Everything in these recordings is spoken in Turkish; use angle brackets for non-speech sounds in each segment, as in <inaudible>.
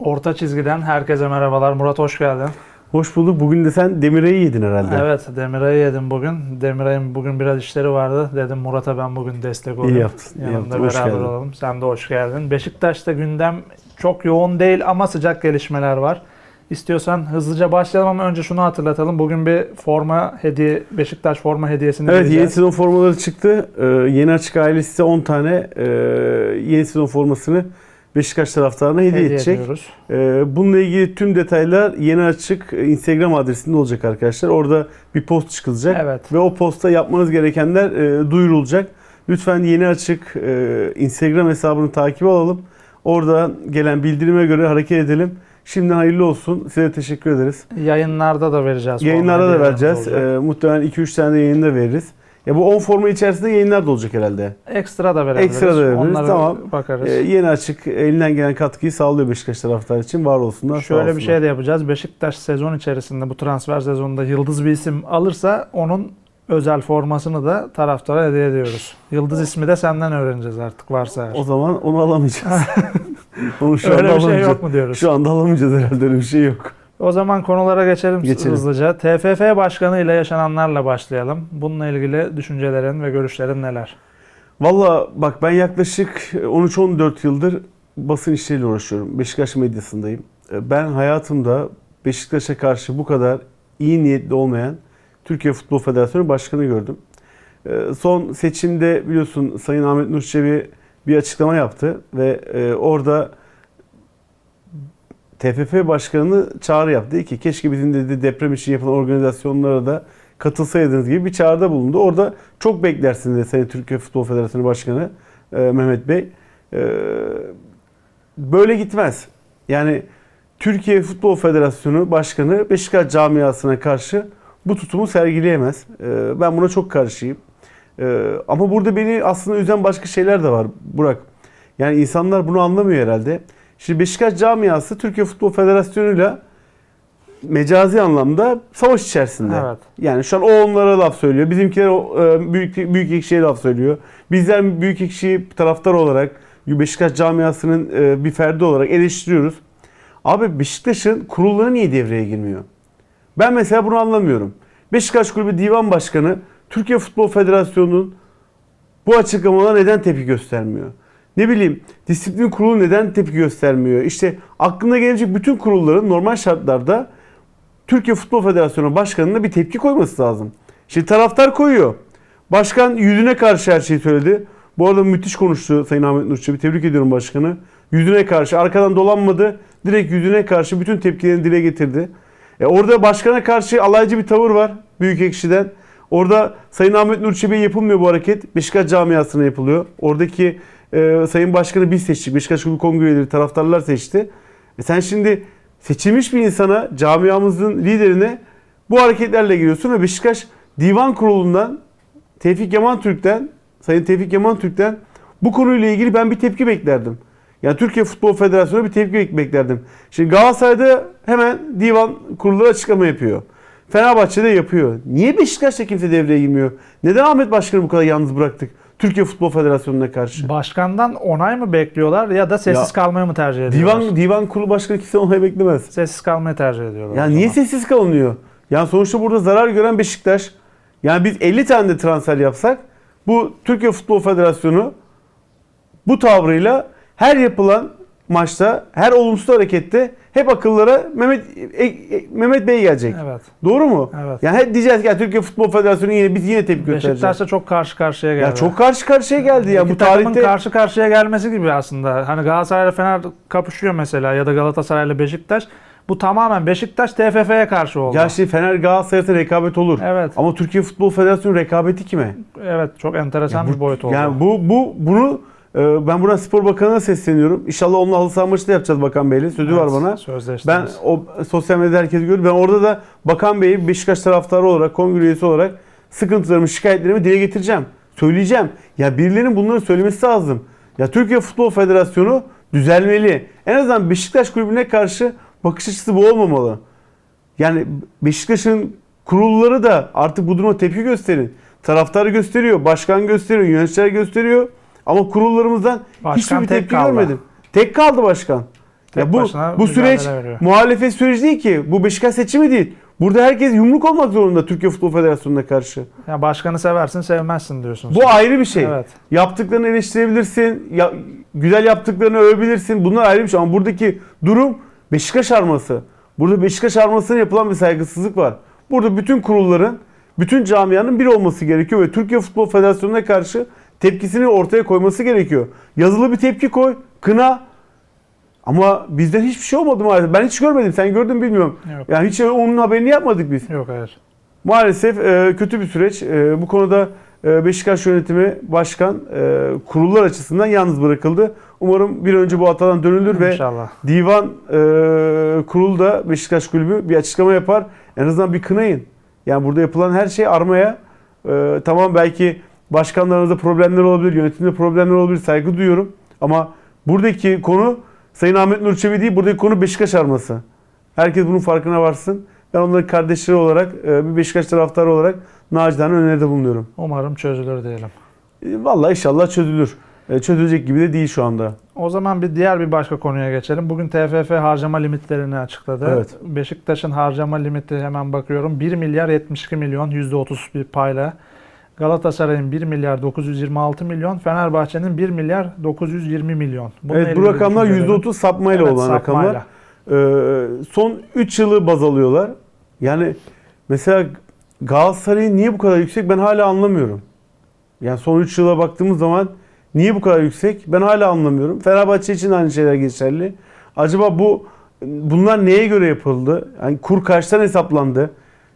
Orta çizgiden herkese merhabalar. Murat hoş geldin. Hoş bulduk. Bugün de sen Demiray'ı yedin herhalde. Evet Demiray'ı yedim bugün. Demiray'ın bugün biraz işleri vardı. Dedim Murat'a ben bugün destek olayım. İyi yaptın. iyi Yanında yaptın. Hoş beraber geldin. olalım. Sen de hoş geldin. Beşiktaş'ta gündem çok yoğun değil ama sıcak gelişmeler var. İstiyorsan hızlıca başlayalım ama önce şunu hatırlatalım. Bugün bir forma hediye Beşiktaş forma hediyesini Evet yeni vereceğiz. sezon formaları çıktı. Ee, yeni açık ailesi de 10 tane e, yeni sezon formasını Beşiktaş taraftarına hediye, Hediye edecek. ediyoruz. Ee, bununla ilgili tüm detaylar yeni açık Instagram adresinde olacak arkadaşlar. Orada bir post çıkılacak. Evet. Ve o posta yapmanız gerekenler e, duyurulacak. Lütfen yeni açık e, Instagram hesabını takip alalım. Orada gelen bildirime göre hareket edelim. Şimdiden hayırlı olsun. Size teşekkür ederiz. Yayınlarda da vereceğiz. Yayınlarda da vereceğiz. Ee, muhtemelen 2-3 tane de yayında veririz. Ya bu 10 forma içerisinde yayınlar da olacak herhalde. Ekstra da verebiliriz. Ekstra da verebiliriz, Onlara tamam. bakarız. Ee, yeni açık elinden gelen katkıyı sağlıyor Beşiktaş taraftarı için. Var olsunlar. Şöyle bir olsunlar. şey de yapacağız. Beşiktaş sezon içerisinde bu transfer sezonunda yıldız bir isim alırsa onun özel formasını da taraftara hediye ediyoruz. Yıldız ismi de senden öğreneceğiz artık varsa eğer. O zaman onu alamayacağız. <laughs> onu şu Öyle anda bir şey alamayacağız. yok mu diyoruz? Şu anda alamayacağız herhalde öyle bir şey yok. O zaman konulara geçelim, Geçelim. hızlıca. TFF Başkanı ile yaşananlarla başlayalım. Bununla ilgili düşüncelerin ve görüşlerin neler? Valla bak ben yaklaşık 13-14 yıldır basın işleriyle uğraşıyorum. Beşiktaş medyasındayım. Ee, Ben hayatımda Beşiktaş'a karşı bu kadar iyi niyetli olmayan Türkiye Futbol Federasyonu Başkanı gördüm. Ee, Son seçimde biliyorsun Sayın Ahmet Nur Çebi bir açıklama yaptı ve e, orada TFF Başkanı çağrı yaptı. Dedi ki keşke bizim dedi deprem için yapılan organizasyonlara da katılsaydınız gibi bir çağrıda bulundu. Orada çok beklersiniz dedi Sayın Türkiye Futbol Federasyonu Başkanı e, Mehmet Bey. E, böyle gitmez. Yani Türkiye Futbol Federasyonu Başkanı Beşiktaş camiasına karşı bu tutumu sergileyemez. E, ben buna çok karşıyım. E, ama burada beni aslında üzen başka şeyler de var Burak. Yani insanlar bunu anlamıyor herhalde. Şimdi Beşiktaş camiası Türkiye Futbol Federasyonu'yla mecazi anlamda savaş içerisinde. Evet. Yani şu an o onlara laf söylüyor. Bizimkiler e, büyük büyük ekşiye laf söylüyor. Bizler büyük ekşi taraftar olarak Beşiktaş camiasının e, bir ferdi olarak eleştiriyoruz. Abi Beşiktaş'ın kurulları niye devreye girmiyor? Ben mesela bunu anlamıyorum. Beşiktaş Kulübü Divan Başkanı Türkiye Futbol Federasyonu'nun bu açıklamalara neden tepki göstermiyor? Ne bileyim disiplin kurulu neden tepki göstermiyor? İşte aklına gelecek bütün kurulların normal şartlarda Türkiye Futbol Federasyonu Başkanı'na bir tepki koyması lazım. Şimdi taraftar koyuyor. Başkan yüzüne karşı her şeyi söyledi. Bu arada müthiş konuştu Sayın Ahmet Nur Çebi. Tebrik ediyorum başkanı. Yüzüne karşı arkadan dolanmadı. Direkt yüzüne karşı bütün tepkilerini dile getirdi. E orada başkana karşı alaycı bir tavır var Büyük Ekşi'den. Orada Sayın Ahmet Nur Çebi'ye yapılmıyor bu hareket. Beşiktaş camiasına yapılıyor. Oradaki e, Sayın Başkanı biz seçtik. Beşiktaş Kulübü Kongre üyeleri taraftarlar seçti. E sen şimdi seçilmiş bir insana, camiamızın liderine bu hareketlerle giriyorsun ve Beşiktaş Divan Kurulu'ndan Tevfik Yaman Türk'ten, Sayın Tevfik Yaman Türk'ten bu konuyla ilgili ben bir tepki beklerdim. Yani Türkiye Futbol Federasyonu'na bir tepki bek- beklerdim. Şimdi Galatasaray'da hemen divan kurulları açıklama yapıyor. Fenerbahçe'de yapıyor. Niye Beşiktaş'ta kimse devreye girmiyor? Neden Ahmet Başkan'ı bu kadar yalnız bıraktık? Türkiye Futbol Federasyonu'na karşı. Başkandan onay mı bekliyorlar ya da sessiz Ya, kalmayı mı tercih ediyorlar? Divan divan kurulu başkanı kimse onay beklemez. Sessiz kalmayı tercih ediyorlar. Ya o niye zaman. sessiz kalınıyor? Yani sonuçta burada zarar gören Beşiktaş. Yani biz 50 tane de transfer yapsak bu Türkiye Futbol Federasyonu bu tavrıyla her yapılan maçta, her olumsuz harekette hep akıllara Mehmet e- e- Mehmet Bey gelecek. Evet. Doğru mu? Evet. Yani hep diyeceğiz ki ya Türkiye Futbol Federasyonu yine biz yine tepki göstereceğiz. Beşiktaş'ta çok karşı karşıya geldi. Ya çok karşı karşıya geldi ya İki bu tarihte. karşı karşıya gelmesi gibi aslında. Hani Galatasaray ile Fener kapışıyor mesela ya da Galatasaray ile Beşiktaş. Bu tamamen Beşiktaş TFF'ye karşı oldu. Ya şimdi Fener Galatasaray'da rekabet olur. Evet. Ama Türkiye Futbol Federasyonu rekabeti kime? Evet çok enteresan bir boyut oldu. Yani bu bu bunu ben buradan Spor Bakanı'na sesleniyorum. İnşallah onunla halı saha maçı da yapacağız Bakan Bey'le. Sözü var Evet, bana. Ben o sosyal medyada herkes görüyor. Ben orada da Bakan Bey'i Beşiktaş taraftarı olarak, kongre üyesi olarak sıkıntılarımı, şikayetlerimi dile getireceğim. Söyleyeceğim. Ya birilerinin bunları söylemesi lazım. Ya Türkiye Futbol Federasyonu düzelmeli. En azından Beşiktaş kulübüne karşı bakış açısı bu olmamalı. Yani Beşiktaş'ın kurulları da artık bu duruma tepki gösterin. Taraftarı gösteriyor, başkan gösteriyor, yöneticiler gösteriyor. Ama kurullarımızdan Başkan hiçbir tek tepki kaldı. görmedim. Tek kaldı başkan. Tek Ya bu bu süreç veriyor. muhalefet süreci değil ki. Bu Beşiktaş seçimi değil. Burada herkes yumruk olmak zorunda Türkiye Futbol Federasyonu'na karşı. Ya başkanı seversin sevmezsin diyorsun. Bu ayrı bir şey. Evet. Yaptıklarını eleştirebilirsin, ya, güzel yaptıklarını övebilirsin. Bunlar ayrı bir şey ama buradaki durum Beşiktaş arması. Burada Beşiktaş armasına yapılan bir saygısızlık var. Burada bütün kurulların, bütün camianın bir olması gerekiyor ve Türkiye Futbol Federasyonu'na karşı tepkisini ortaya koyması gerekiyor. Yazılı bir tepki koy, kına. Ama bizden hiçbir şey olmadı maalesef. Ben hiç görmedim. Sen gördün mü bilmiyorum. Yok. Yani hiç onun haberini yapmadık biz. Yok hayır. Maalesef e, kötü bir süreç. E, bu konuda e, Beşiktaş yönetimi, başkan, e, kurullar açısından yalnız bırakıldı. Umarım bir önce bu hatadan dönülür ve İnşallah. divan e, kurulu da Beşiktaş kulübü bir açıklama yapar. En azından bir kınayın. Yani burada yapılan her şey armaya. E, tamam belki başkanlarınızda problemler olabilir, yönetimde problemler olabilir. Saygı duyuyorum. Ama buradaki konu Sayın Ahmet Nur Çebi değil, buradaki konu Beşiktaş arması. Herkes bunun farkına varsın. Ben onların kardeşleri olarak, e, bir Beşiktaş taraftarı olarak nacizane öneride bulunuyorum. Umarım çözülür diyelim. E, Vallahi inşallah çözülür. E, Çözülecek gibi de değil şu anda. O zaman bir diğer bir başka konuya geçelim. Bugün TFF harcama limitlerini açıkladı. Evet. Beşiktaş'ın harcama limiti hemen bakıyorum. 1 milyar 72 milyon %30 bir payla. Galatasaray'ın 1 milyar 926 milyon, Fenerbahçe'nin 1 milyar 920 milyon. Bununla evet bu rakamlar düşüncelerin- %30 sapmayla Evet, olan sapmayla. rakamlar. E, son 3 yılı baz alıyorlar. Yani mesela Galatasaray'ın niye bu kadar yüksek ben hala anlamıyorum. Yani son 3 yıla baktığımız zaman niye bu kadar yüksek ben hala anlamıyorum. Fenerbahçe için aynı şeyler geçerli. Acaba bu bunlar neye göre yapıldı? Yani kur kaçtan hesaplandı?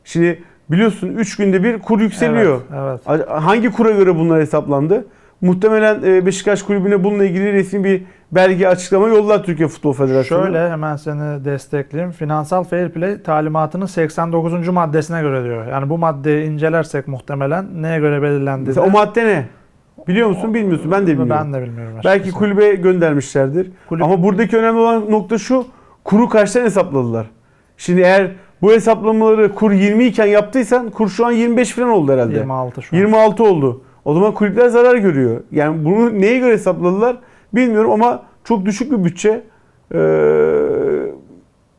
Şimdi biliyorsun 3 günde bir kur yükseliyor. Evet, evet. Hangi kura göre bunlar hesaplandı? Muhtemelen e, Beşiktaş kulübüne bununla ilgili resmi bir belge açıklama yollar Türkiye Futbol Federasyonu. Şöyle hemen seni destekleyeyim. Finansal Fair Play talimatının 89. maddesine göre diyor. Yani bu maddeyi incelersek muhtemelen neye göre belirlendi? Mesela o madde ne? Biliyor musun bilmiyorsun ben de bilmiyorum. Ben de bilmiyorum. Belki açıkçası. kulübe göndermişlerdir. Kulüp- Ama buradaki önemli olan nokta şu. Kuru kaçtan hesapladılar? Şimdi eğer bu hesaplamaları kur 20 iken yaptıysan kur şu an 25 falan oldu herhalde. 26 şu an. 26 oldu. O zaman kulüpler zarar görüyor. Yani bunu neye göre hesapladılar bilmiyorum ama çok düşük bir bütçe. Ee,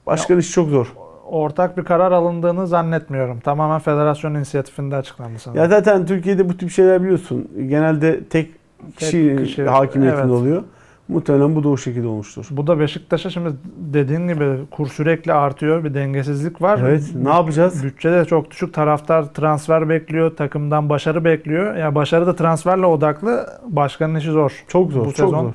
başkanın işi çok zor. Ortak bir karar alındığını zannetmiyorum. Tamamen federasyon inisiyatifinde açıklandı sanırım. Ya zaten Türkiye'de bu tip şeyler biliyorsun. Genelde tek kişi, kişi, hakimiyetinde evet. oluyor. Muhtemelen bu da o şekilde olmuştur. Bu da Beşiktaş'a şimdi dediğin gibi kur sürekli artıyor. Bir dengesizlik var. Evet. Ne yapacağız? Bütçe de çok düşük. Taraftar transfer bekliyor. Takımdan başarı bekliyor. Ya başarı da transferle odaklı. Başkanın işi zor. Çok zor. Bu çok sezon- zor.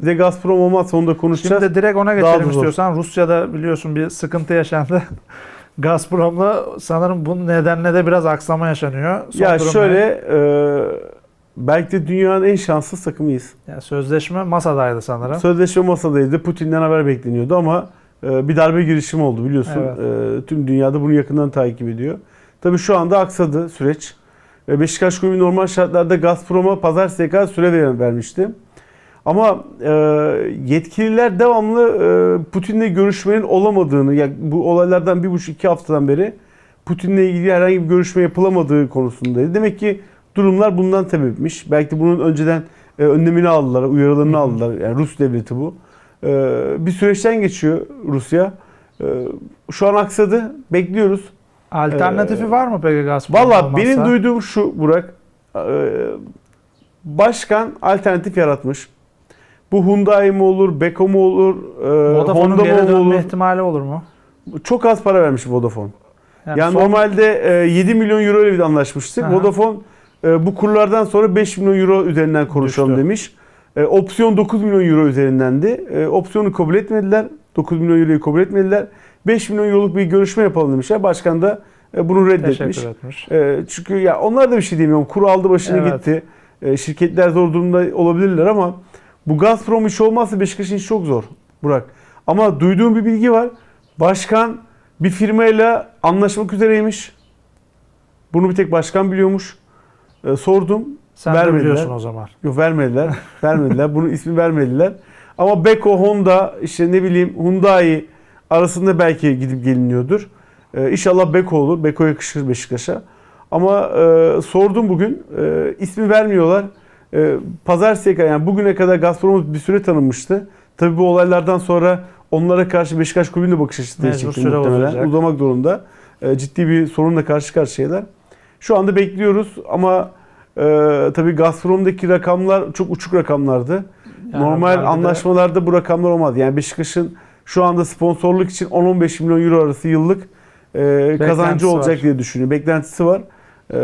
Bir de Gazprom olmazsa onu da konuşacağız. Şimdi direkt ona Daha geçelim da zor. istiyorsan. Rusya'da biliyorsun bir sıkıntı yaşandı. <laughs> Gazprom'la sanırım bu nedenle de biraz aksama yaşanıyor. Son ya durum ne? şöyle e, belki de dünyanın en şanssız takımıyız. Ya sözleşme masadaydı sanırım. Sözleşme masadaydı. Putin'den haber bekleniyordu ama e, bir darbe girişimi oldu biliyorsun. Evet. E, tüm dünyada bunu yakından takip ediyor. Tabii şu anda aksadı süreç. E, Beşiktaş Kulübü normal şartlarda Gazprom'a pazar SK süre ver- vermişti. Ama e, yetkililer devamlı e, Putin'le görüşmenin olamadığını, ya bu olaylardan bir buçuk iki haftadan beri Putin'le ilgili herhangi bir görüşme yapılamadığı konusundaydı. Demek ki durumlar bundan sebepmiş. Belki bunun önceden e, önlemini aldılar, uyarılarını Hı hı. aldılar. Yani Rus devleti bu. E, bir süreçten geçiyor Rusya. E, şu an aksadı. Bekliyoruz. Alternatifi Ee, var mı peki Gazprom Valla benim duyduğum şu Burak. e, Başkan alternatif yaratmış. Bu Hyundai mi olur, Beko mu olur, e, Honda mı olur? ihtimali olur mu? Çok az para vermiş Vodafone. Yani, son- normalde e, 7 milyon euro ile bir anlaşmıştık. Aha. Vodafone e, bu kurlardan sonra 5 milyon euro üzerinden konuşalım Düştü. demiş. E, opsiyon 9 milyon euro üzerindendi. E, opsiyonu kabul etmediler. 9 milyon euroyu kabul etmediler. 5 milyon euroluk bir görüşme yapalım demişler. Başkan da e, bunu reddetmiş. E, çünkü ya onlar da bir şey demiyorum. Kuru aldı başını Evet. gitti. E, şirketler zor durumda olabilirler ama bu Gazprom işi olmazsa Beşiktaş'ın işi çok zor Burak. Ama duyduğum bir bilgi var. Başkan bir firmayla anlaşmak üzereymiş. Bunu bir tek başkan biliyormuş. E, sordum. Sen de vermediler. biliyorsun o zaman. Yok vermediler. <laughs> vermediler. Bunun ismi vermediler. Ama Beko, Honda, işte ne bileyim Hyundai arasında belki gidip geliniyordur. Ee, inşallah Beko olur. Beko yakışır Beşiktaş'a. Ama e, sordum bugün. E, ismi vermiyorlar. E, Pazar SK yani bugüne kadar Gazprom'u bir süre tanınmıştı. Tabii bu olaylardan sonra Onlara karşı Beşiktaş kulübünün de bakış açısı süre muhtemelen. uzayacak. Uzamak zorunda. E, ciddi bir sorunla karşı karşıyalar. Şu anda bekliyoruz ama e, tabii Gazprom'daki rakamlar çok uçuk rakamlardı. Yani Normal belki de- anlaşmalarda bu rakamlar olmaz. Yani Beşiktaş'ın şu anda sponsorluk için 10-15 milyon euro arası yıllık e, kazancı olacak var. diye düşünüyor. Beklentisi var. E,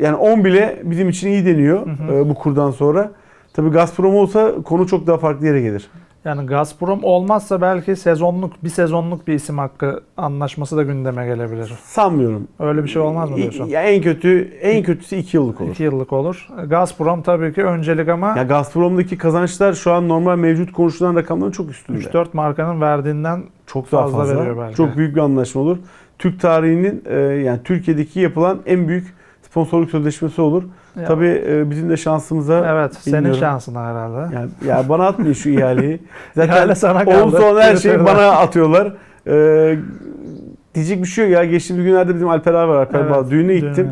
yani 10 bile bizim için iyi deniyor Hı hı. e, bu kurdan sonra. Tabii Gazprom olsa konu çok daha farklı yere gelir. Yani Gazprom olmazsa belki sezonluk bir sezonluk bir isim hakkı anlaşması da gündeme gelebilir. Sanmıyorum. Öyle bir şey olmaz mı diyorsun? Ya en kötü en kötüsü 2 yıllık olur. 2 yıllık olur. Gazprom tabii ki öncelik ama Ya Gazprom'daki kazançlar şu an normal mevcut konuşulan rakamların çok üstünde. 3-4 markanın verdiğinden çok daha fazla fazla. veriyor belki. Çok büyük bir anlaşma olur. Türk tarihinin e, yani Türkiye'deki yapılan en büyük sponsorluk sözleşmesi olur. Ya, Tabii e, bizim de şansımıza evet senin bilmiyorum. şansın herhalde. yani ya bana atmayın şu ihaleyi. <laughs> Zaten İhale sana kaldı. olumsuz olan her şeyi bana atıyorlar. E, diyecek bir şey yok ya. Geçtiğimiz günlerde bizim Alper abi var. Alper Evet, Bağ. Düğüne düğüne.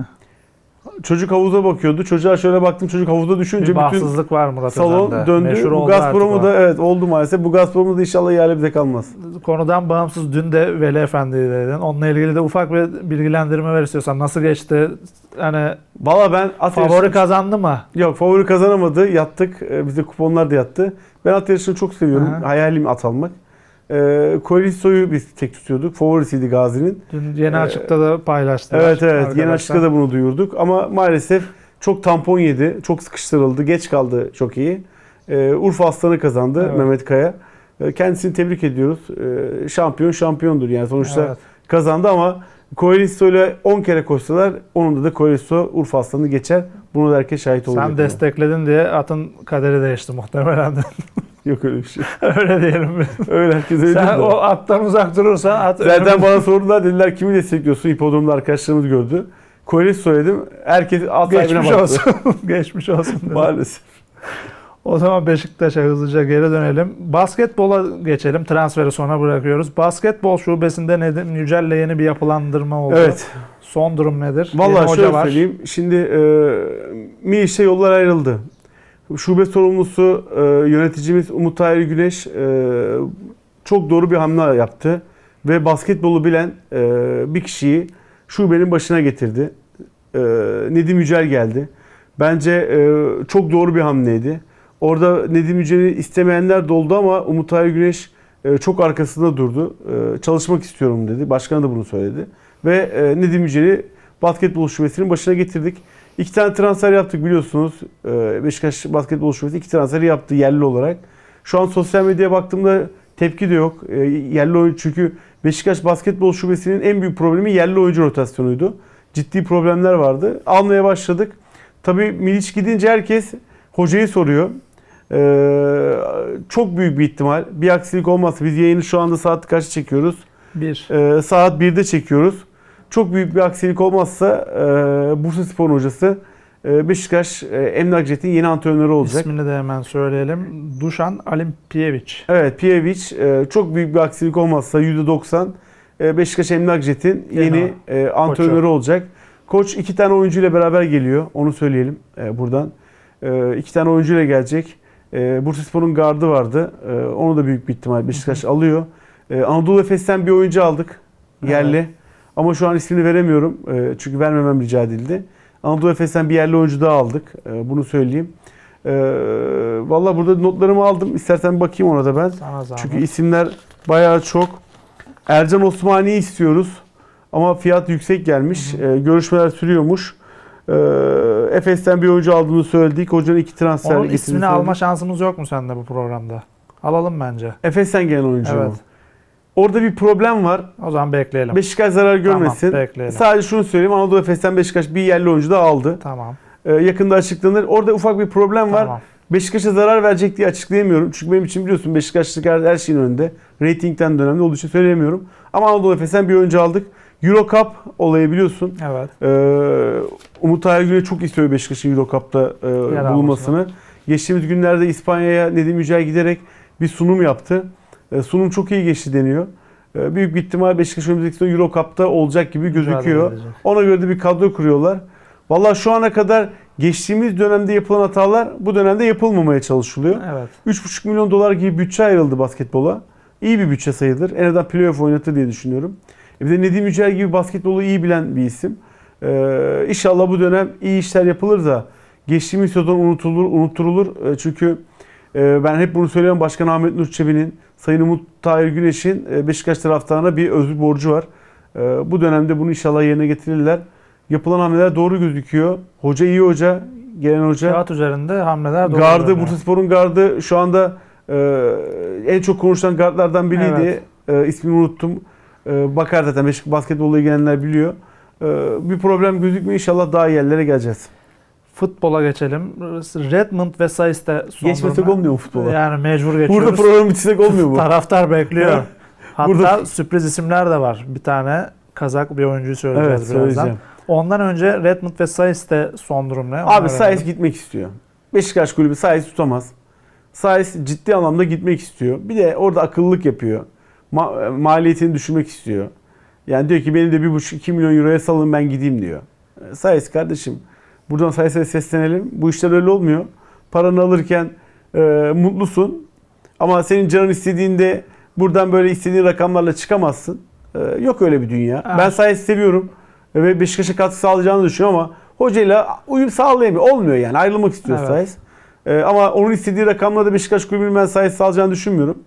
Çocuk havuza bakıyordu. Çocuğa şöyle baktım. Çocuk havuzda düşünce Bir bütün bahtsızlık var Murat salon Özen'de. döndü. Meşhur Bu oldu Gazprom'u artık da evet oldu maalesef. Bu Gazprom'u da inşallah ihale bize kalmaz. Konudan bağımsız dün de Veli Efendi'yi dedin. Onunla ilgili de ufak bir bilgilendirme ver istiyorsan. Nasıl geçti? Hani Valla ben at favori yarışı- kazandı mı? Yok favori kazanamadı. Yattık. Ee, Bizde kuponlar da yattı. Ben at yarışını çok seviyorum. Aha. Hayalim at almak. Ee, Koalisso'yu biz tek tutuyorduk. Favorisiydi Gazi'nin. Dün yeni Ee, açıkta da paylaştılar. Evet evet. Yeni arkadaşlar. açıkta da bunu duyurduk. Ama maalesef çok tampon yedi. Çok sıkıştırıldı. Geç kaldı çok iyi. Ee, Urfa Aslanı kazandı Evet. Mehmet Kaya. Ee, kendisini tebrik ediyoruz. Ee, şampiyon şampiyondur yani sonuçta Evet. kazandı ama Koalisso ile 10 kere koşsalar onun da Koalisso Urfa Aslanı geçer. Bunu da herkes şahit olacak. Sen destekledin diye atın kaderi değişti muhtemelen. <laughs> Yok öyle bir şey. <laughs> öyle diyelim. Öyle herkes öyle Sen o attan uzak durursan at Zaten bana sordular dediler kimi destekliyorsun? Hipodromda arkadaşlarımız gördü. Koalisso söyledim. Herkes at <laughs> <laughs> Geçmiş olsun. Geçmiş olsun. dedim. Maalesef. O zaman Beşiktaş'a hızlıca geri dönelim. Basketbola geçelim. Transferi sona bırakıyoruz. Basketbol şubesinde Nedim Yücel'le yeni bir yapılandırma oldu. Evet. Son durum nedir? Hoca şöyle var. söyleyeyim. Şimdi e, Miş'e yollar ayrıldı. Şube sorumlusu e, yöneticimiz Umut Tahir Güneş e, çok doğru bir hamle yaptı. Ve basketbolu bilen e, bir kişiyi şubenin başına getirdi. Nedim Yücel geldi. Bence çok doğru bir hamleydi. Orada Nedim Yücel'i istemeyenler de oldu ama Umut Tahir Güneş çok arkasında durdu. Çalışmak istiyorum dedi. Başkan da bunu söyledi. Ve Nedim Yücel'i basketbol şubesinin başına getirdik. İki tane transfer yaptık biliyorsunuz. E, Beşiktaş basketbol şubesi iki transferi yaptı yerli olarak. Şu an sosyal medyaya baktığımda tepki de yok. E, yerli oyuncu çünkü Beşiktaş basketbol şubesinin en büyük problemi yerli oyuncu rotasyonuydu. Ciddi problemler vardı. Almaya başladık. Tabii Milic gidince herkes hocayı soruyor. Ee, çok büyük bir ihtimal. Bir aksilik olmazsa biz yayını şu anda saat kaç çekiyoruz? Bir. Ee, saat 1'de çekiyoruz. Çok büyük bir aksilik olmazsa e, Bursa Spor hocası e, Beşiktaş e, Emlak Jet'in yeni antrenörü olacak. İsmini de hemen söyleyelim. Duşan Alimpiyevic. Evet Piyevic e, çok büyük bir aksilik olmazsa %90 e, Beşiktaş Emlak Jet'in Yeni e, antrenörü olacak. Koç iki tane oyuncuyla beraber geliyor. Onu söyleyelim e, buradan. E, iki tane oyuncuyla gelecek. E, Bursaspor'un gardı vardı. E, onu da büyük bir ihtimal Beşiktaş alıyor. E, Anadolu Efes'ten bir oyuncu aldık. Yerli. Ama şu an ismini veremiyorum. E, çünkü vermemem rica edildi. Anadolu Efes'ten bir yerli oyuncu daha aldık. E, bunu söyleyeyim. E, Valla burada notlarımı aldım. İstersen bakayım ona da ben. Çünkü isimler bayağı çok. Ercan Osmani'yi istiyoruz. Ama fiyat yüksek gelmiş. Ee, görüşmeler sürüyormuş. Efes'ten bir oyuncu aldığını söyledik. Hocanın iki transfer Onun ismini söyledik. alma şansımız yok mu sende bu programda? Alalım bence. Efes'ten gelen oyuncu Evet. mu? Orada bir problem var. O zaman bekleyelim. Beşiktaş zarar görmesin. Tamam, bekleyelim. Sadece şunu söyleyeyim. Anadolu Efes'ten Beşiktaş bir yerli oyuncu da aldı. Tamam. Ee, yakında açıklanır. Orada ufak bir problem var. Tamam. Beşiktaş'a zarar verecek diye açıklayamıyorum. Çünkü benim için biliyorsun Beşiktaşlık her, her şeyin önünde. Ratingden dönemde olduğu için söyleyemiyorum. Ama Anadolu Efes'ten bir oyuncu aldık. Euro Cup olayı biliyorsun. Evet. Ee, Umut Aygün'e çok istiyor Beşiktaş'ın Euro Cup'ta e, bulunmasını. Geçtiğimiz günlerde İspanya'ya Nedim Yücel giderek bir sunum yaptı. E, sunum çok iyi geçti deniyor. E, büyük bir ihtimal Beşiktaş önümüzdeki sezon Euro Cup'ta olacak gibi gözüküyor. Ona göre de bir kadro kuruyorlar. Valla şu ana kadar geçtiğimiz dönemde yapılan hatalar bu dönemde yapılmamaya çalışılıyor. Evet. 3,5 milyon dolar gibi bütçe ayrıldı basketbola. iyi bir bütçe sayılır. En azından playoff oynatır diye düşünüyorum. E bir de Nedim Yücel gibi basketbolu iyi bilen bir isim. Ee, inşallah bu dönem iyi işler yapılır da geçtiğimiz sezon unutulur, unutturulur. E, çünkü ben hep bunu söylüyorum Başkan Ahmet Nur Çebi'nin, Sayın Umut Tahir Güneş'in e, Beşiktaş taraftarına bir özür borcu var. E, bu dönemde bunu inşallah yerine getirirler. Yapılan hamleler doğru gözüküyor. Hoca iyi hoca, gelen hoca. Kağıt üzerinde hamleler doğru. Gardı. Bursaspor'un gardı şu anda e, en çok konuşulan gardlardan biriydi. E, ismini unuttum. Bakar zaten Beşiktaş basketbolla ilgilenenler biliyor. Bir problem gözükmüyor. İnşallah daha iyi yerlere geleceğiz. Futbola geçelim. Redmond ve Saiz'de son Geçmesek durumu. olmuyor mu futbola? Yani mecbur Burada geçiyoruz. program bitirsek olmuyor mu? Taraftar bekliyor. Hatta Burada- sürpriz isimler de var. Bir tane Kazak bir oyuncuyu söyleyeceğiz Evet birazdan. söyleyeceğim. Ondan önce Redmond ve Saiz'de son durum ne? Abi. Saiz gitmek istiyor. Beşiktaş kulübü Saiz tutamaz. Saiz ciddi anlamda gitmek istiyor. Bir de orada akıllılık yapıyor. Ma- maliyetini düşürmek istiyor. Yani diyor ki benim de 1,5-2 milyon euroya salın ben gideyim diyor. Saiz kardeşim buradan Saiz'e seslenelim. Bu işler öyle olmuyor. Paranı alırken e, mutlusun. Ama senin canın istediğinde buradan böyle istediğin rakamlarla çıkamazsın. E, yok öyle bir dünya. Evet. Ben Saiz'i seviyorum. Ve Beşiktaş'a katkı sağlayacağını düşünüyorum ama hocayla uyum sağlayamıyor. Olmuyor yani. Ayrılmak istiyor Evet. Saiz. E, ama onun istediği rakamla da Beşiktaş kulübünün ben Saiz sağlayacağını düşünmüyorum.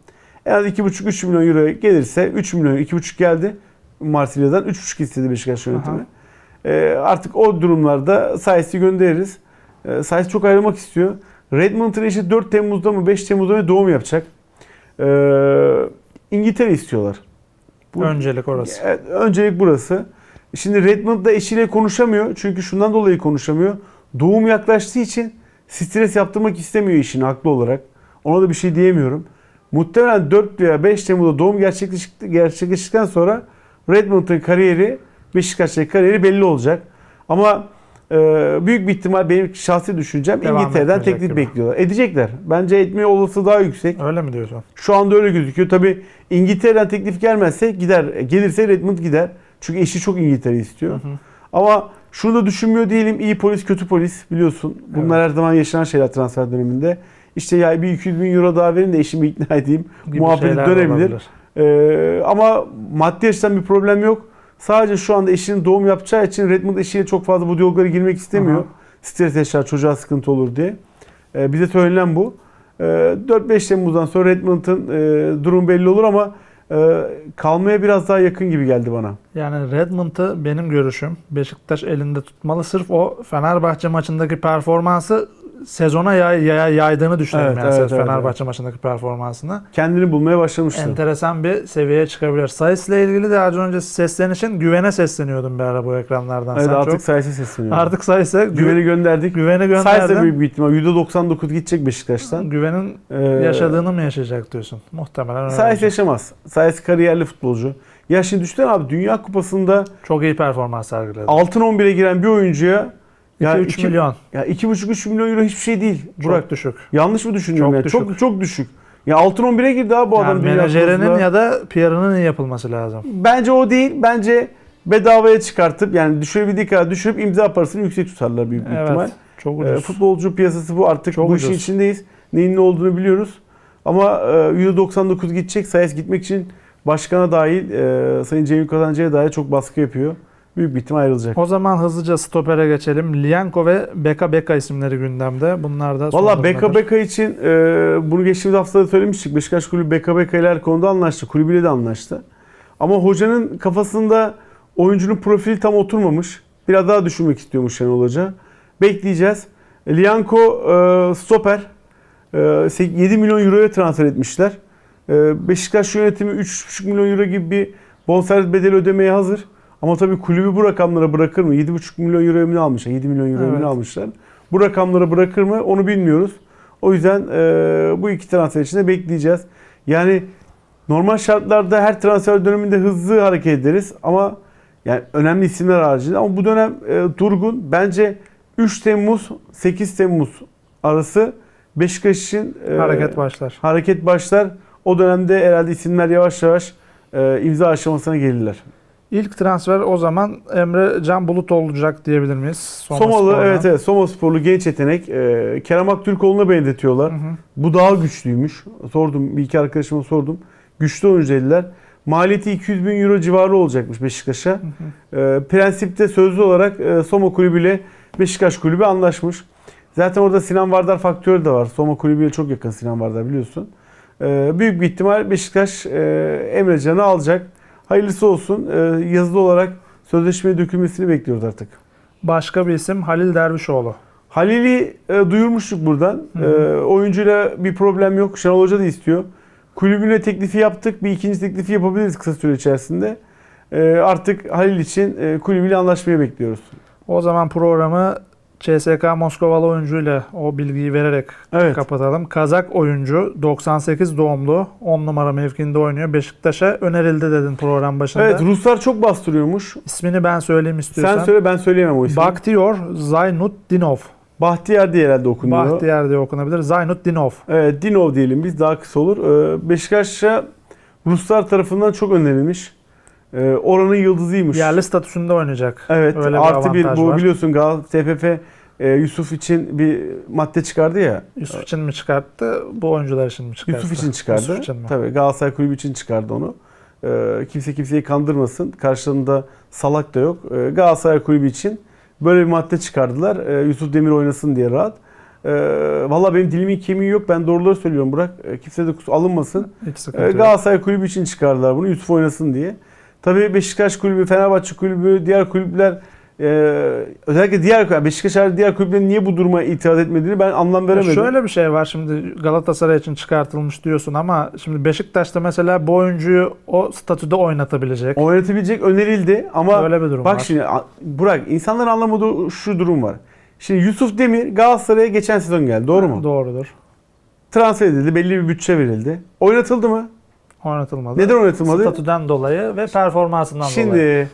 En az 2,5-3 milyon euro gelirse 3 milyon, 2,5 geldi Marsilya'dan. 3,5 istedi Beşiktaş yönetimi. E, artık o durumlarda Saiz'i göndeririz. E, Saiz çok ayrılmak istiyor. Redmond'un eşi 4 Temmuz'da mı 5 Temmuz'da mı doğum yapacak. E, İngiltere istiyorlar. Bu- Öncelik orası. Evet, öncelik burası. Şimdi Redmond da eşiyle konuşamıyor. Çünkü şundan dolayı konuşamıyor. Doğum yaklaştığı için stres yaptırmak istemiyor işini haklı olarak. Ona da bir şey diyemiyorum. Muhtemelen 4 veya 5 Temmuz'da doğum gerçekleş- gerçekleştikten sonra Redmond'un kariyeri, Beşiktaş'taki kariyeri belli olacak. Ama e, büyük bir ihtimal benim şahsi düşüncem Devam İngiltere'den etmeyecek teklif gibi. bekliyorlar. Edecekler. Bence etme olasılığı daha yüksek. Öyle mi diyorsun? Şu anda öyle gözüküyor. Tabi İngiltere'den teklif gelmezse gider. Gelirse Redmond gider. Çünkü eşi çok İngiltere istiyor. Hı hı. Ama şunu da düşünmüyor değilim. İyi polis, kötü polis biliyorsun. Bunlar her zaman yaşanan şeyler transfer döneminde. İşte ya bir 200 bin euro daha verin de eşimi ikna edeyim. Gibi Muhabbeti şeyler dönebilir. olabilir. Ee, ama maddi açıdan bir problem yok. Sadece şu anda eşinin doğum yapacağı için Redmond eşiyle çok fazla bu diyaloglara girmek istemiyor. Aha. Stres yaşar, çocuğa sıkıntı olur diye. Ee, bize söylenen bu. Ee, 4-5 Temmuz'dan sonra Redmond'ın e, durum belli olur ama e, kalmaya biraz daha yakın gibi geldi bana. Yani Redmond'ı benim görüşüm Beşiktaş elinde tutmalı. Sırf o Fenerbahçe maçındaki performansı sezona yay, yay- yaydığını düşünüyorum. Evet, yani evet, evet, Fenerbahçe maçındaki performansını. Kendini bulmaya başlamıştı. Enteresan bir seviyeye çıkabilir. Sayısla ilgili de az önce seslenişin güvene sesleniyordum bir ara bu ekranlardan. Evet, Sen artık çok- Saiz'e sesleniyor. artık sayısa Güveni gönderdik. güveni gönderdim. büyük bir ihtimal %99 gidecek Beşiktaş'tan. Güvenin Ee, yaşadığını mı yaşayacak diyorsun? Muhtemelen öyle. Olacak. yaşamaz. Saiz kariyerli futbolcu. Ya şimdi düşünsene abi Dünya Kupası'nda Çok iyi performans sergiledi. altın 11'e giren bir oyuncuya ya 2-3 iki- milyon. Ya 2,5-3 milyon euro hiçbir şey değil. Burak. Çok düşük. Yanlış mı düşünüyorum Çok ya? düşük. Çok çok düşük. Ya altın 11'e girdi abi bu adam yani Dünya menajerinin ya da PR'ının iyi yapılması lazım. Bence o değil. Bence bedavaya çıkartıp yani düşürebildiği kadar düşürüp imza parasını yüksek tutarlar büyük bir ihtimal. Evet. Çok Ee, ucuz. futbolcu piyasası bu artık Çok bu işin ucuz. içindeyiz. Neyin ne olduğunu biliyoruz. Ama e, %99 gidecek. Sayes gitmek için başkana dahil e, Sayın Cemil Kazancı'ya dair çok baskı yapıyor. Büyük bir ihtimal ayrılacak. O zaman hızlıca stopere geçelim. Lianko ve Beka Beka isimleri gündemde. Bunlar da Valla Beka. Beka için e, bunu geçtiğimiz hafta da söylemiştik. Beşiktaş kulübü Beka Beka ile her konuda anlaştı. Kulübüyle de anlaştı. Ama hocanın kafasında oyuncunun profili tam oturmamış. Biraz daha düşünmek istiyormuş Şenol Hoca. Bekleyeceğiz. Lianko e, stoper. E, 7 milyon euroya transfer etmişler. E, Beşiktaş yönetimi 3,5 milyon euro gibi bir bonservis bedeli ödemeye hazır. Ama tabii kulübü bu rakamlara bırakır mı? 7,5 milyon euroya mı ne almışlar? 7 milyon euroya mı Evet. almışlar? Bu rakamları bırakır mı? Onu bilmiyoruz. O yüzden e, bu iki transfer için de bekleyeceğiz. Yani normal şartlarda her transfer döneminde hızlı hareket ederiz ama yani önemli isimler haricinde ama bu dönem e, durgun. Bence 3 Temmuz 8 Temmuz arası Beşiktaş için e, hareket başlar. hareket başlar. O dönemde herhalde isimler yavaş yavaş e, imza aşamasına gelirler. İlk transfer o zaman Emre Can Bulut olacak diyebilir miyiz? Soma Somalı Spor'dan. evet evet Soma sporlu genç yetenek. E, Kerem Aktürkoğlu'na benzetiyorlar. Hı hı. Bu daha güçlüymüş. Sordum bir iki arkadaşıma sordum. Güçlü oyuncu dediler. Maliyeti 200 bin euro civarı olacakmış Beşiktaş'a. Ee, prensipte sözlü olarak e, Soma kulübüyle Beşiktaş kulübü anlaşmış. Zaten orada Sinan Vardar faktörü de var. Soma kulübüyle çok yakın Sinan Vardar biliyorsun. Ee, büyük bir ihtimal Beşiktaş e, Emre Can'ı alacak. Hayırlısı olsun. Ee, yazılı olarak sözleşmeye dökülmesini bekliyoruz artık. Başka bir isim Halil Dervişoğlu. Halil'i e, duyurmuştuk buradan. Hı E, oyuncuyla bir problem yok. Şenol Hoca da istiyor. Kulübüne teklifi yaptık. Bir ikinci teklifi yapabiliriz kısa süre içerisinde. E, artık Halil için e, kulübüyle anlaşmayı bekliyoruz. O zaman programı CSK Moskovalı oyuncuyla o bilgiyi vererek Evet. kapatalım. Kazak oyuncu 98 doğumlu 10 numara mevkinde oynuyor. Beşiktaş'a önerildi dedin program başında. Evet Ruslar çok bastırıyormuş. İsmini ben söyleyeyim istiyorsan. Sen söyle ben söyleyemem o ismi. Baktiyor Zaynutdinov. Bahtiyar diye herhalde okunuyor. Bahtiyar diye okunabilir. Zaynutdinov. Evet, Dinov diyelim biz daha kısa olur. Ee, Beşiktaş'a Ruslar tarafından çok önerilmiş. Ee, oranın yıldızıymış. Yerli statüsünde oynayacak. Evet Öyle bir artı bir bu var. biliyorsun Gal TFF e, Yusuf için bir madde çıkardı ya. Yusuf için mi çıkarttı? Bu oyuncular için mi çıkarttı? Yusuf için çıkardı. Yusuf için mi? Tabii Galatasaray Kulübü için çıkardı onu. Ee, kimse kimseyi kandırmasın. Karşılığında salak da yok. Ee, Galatasaray Kulübü için böyle bir madde çıkardılar. Ee, Yusuf Demir oynasın diye rahat. Ee, Valla benim dilimin kemiği yok. Ben doğruları söylüyorum Burak. Ee, kimse de alınmasın. Hiç yok. Galatasaray Kulübü için çıkardılar bunu. Yusuf oynasın diye. Tabii Beşiktaş Kulübü, Fenerbahçe Kulübü, diğer kulüpler e, özellikle diğer Beşiktaş harici diğer kulüplerin niye bu duruma itiraz etmediğini ben anlam veremedim. Şöyle bir şey var şimdi Galatasaray için çıkartılmış diyorsun ama şimdi Beşiktaş'ta mesela bu oyuncuyu o statüde oynatabilecek. Oynatabilecek önerildi ama Öyle bir durum bak var. şimdi Burak insanların anlamadığı şu durum var. Şimdi Yusuf Demir Galatasaray'a geçen sezon geldi doğru mu? Doğrudur. Transfer edildi belli bir bütçe verildi. Oynatıldı mı? Oynatılmadı. Neden oynatılmadı? Statüden dolayı ve performansından Şimdi dolayı.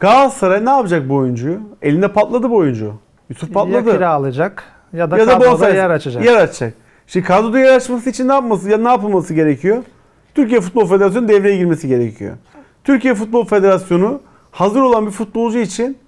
Galatasaray ne yapacak bu oyuncuyu? Elinde patladı bu oyuncu. Yusuf patladı. Ya kiralayacak ya da, Ya da kadroda yer açacak. Yer açacak. Şimdi kadroda yer açması için ne yapması ya ne yapılması gerekiyor? Türkiye Futbol Federasyonu devreye girmesi gerekiyor. Türkiye Futbol Federasyonu hazır olan bir futbolcu için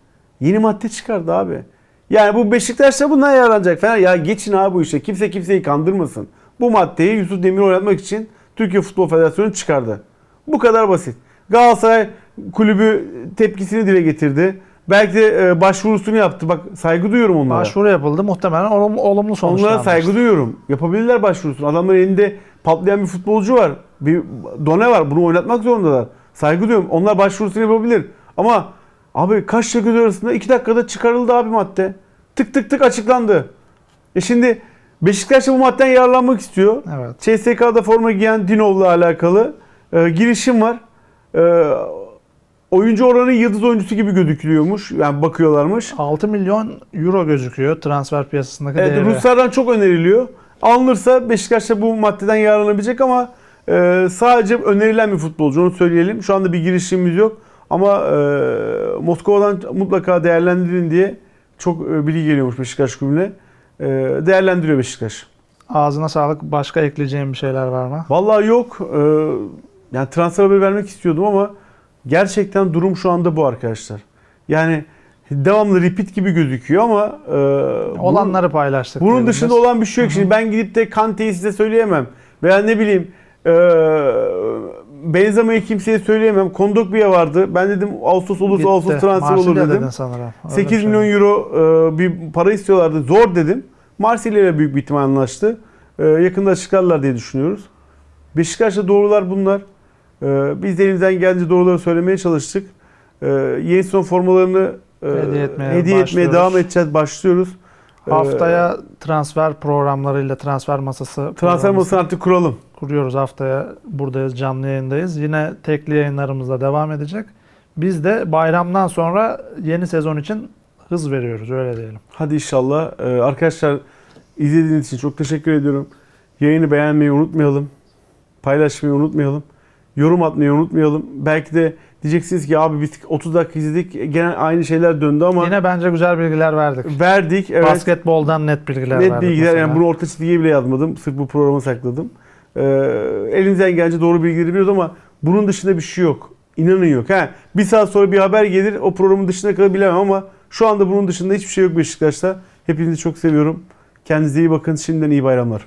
yeni madde çıkardı abi. Yani bu Beşiktaş'ta bundan yararlanacak. Fener ya geçin abi bu işe. Kimse kimseyi kandırmasın. Bu maddeyi Yusuf Demir oynatmak için Türkiye Futbol Federasyonu çıkardı. Bu kadar basit. Galatasaray kulübü tepkisini dile getirdi. Belki de e, başvurusunu yaptı. Bak saygı duyuyorum onlara. Başvuru yapıldı muhtemelen olum, olumlu sonuçlanmıştır. Onlara saygı duyuyorum. Yapabilirler başvurusunu. Adamların elinde patlayan bir futbolcu var. Bir done var. Bunu oynatmak zorundalar. Saygı duyuyorum. Onlar başvurusunu yapabilir. Ama abi kaç dakika arasında 2 dakikada çıkarıldı abi madde. Tık tık tık açıklandı. E şimdi Beşiktaş bu maddeden yararlanmak istiyor. Evet. CSK'da forma giyen Dinov'la alakalı e, girişim var. E, oyuncu oranı yıldız oyuncusu gibi gözükülüyormuş. Yani bakıyorlarmış. 6 milyon euro gözüküyor transfer piyasasındaki Evet, değeri. Ruslardan çok öneriliyor. Alınırsa Beşiktaş da bu maddeden yararlanabilecek ama e, sadece önerilen bir futbolcu onu söyleyelim. Şu anda bir girişimimiz yok ama e, Moskova'dan mutlaka değerlendirin diye çok e, bilgi geliyormuş Beşiktaş kulübüne. E, değerlendiriyor Beşiktaş. Ağzına sağlık. Başka ekleyeceğim bir şeyler var mı? Vallahi yok. E, yani transfer haberi vermek istiyordum ama gerçekten durum şu anda bu arkadaşlar. Yani devamlı repeat gibi gözüküyor ama e, Olanları paylaştık. Bunun diyelim dışında olan bir şey yok. Şimdi ben gidip de Kante'yi size söyleyemem. Veya ne bileyim e, Benzema'yı kimseye söyleyemem. Kondogbia vardı. Ben dedim Ağustos olursa Gitti. Ağustos transfer olur dedim. sanırım. Öyle 8 bir şey. milyon euro e, bir para istiyorlardı. Zor dedim. Marsilya ile büyük bir ihtimal anlaştı. E, yakında açıklarlar diye düşünüyoruz. Beşiktaş'ta doğrular bunlar. E, biz de elimizden geldiğince doğruları söylemeye çalıştık. E, yeni sezon formalarını e, Hediye etmeye hediye etmeye devam edeceğiz. Başlıyoruz. E, Haftaya transfer programlarıyla transfer masası transfer masasını artık kuralım. Kuruyoruz haftaya. Buradayız, canlı yayındayız. Yine tekli yayınlarımızla devam edecek. Biz de bayramdan sonra yeni sezon için hız veriyoruz öyle diyelim. Hadi inşallah. Ee, arkadaşlar izlediğiniz için çok teşekkür ediyorum. Yayını beğenmeyi unutmayalım. Paylaşmayı unutmayalım. Yorum atmayı unutmayalım. Belki de diyeceksiniz ki abi biz 30 dakika izledik. Gene aynı şeyler döndü ama Yine bence güzel bilgiler verdik. verdik. Evet. Basketboldan net bilgiler Net verdik. bilgiler. mesela. Yani bunu orta çizgiye bile yazmadım. Sırf bu programa sakladım. Ee, elimizden gelince doğru bilgileri biliyoruz ama bunun dışında bir şey yok. İnanın yok. Ha, bir saat sonra bir haber gelir. O programın dışına kalır bilemem ama şu anda bunun dışında hiçbir şey yok Beşiktaş'ta. Hepinizi çok seviyorum. Kendinize iyi bakın. Şimdiden iyi bayramlar.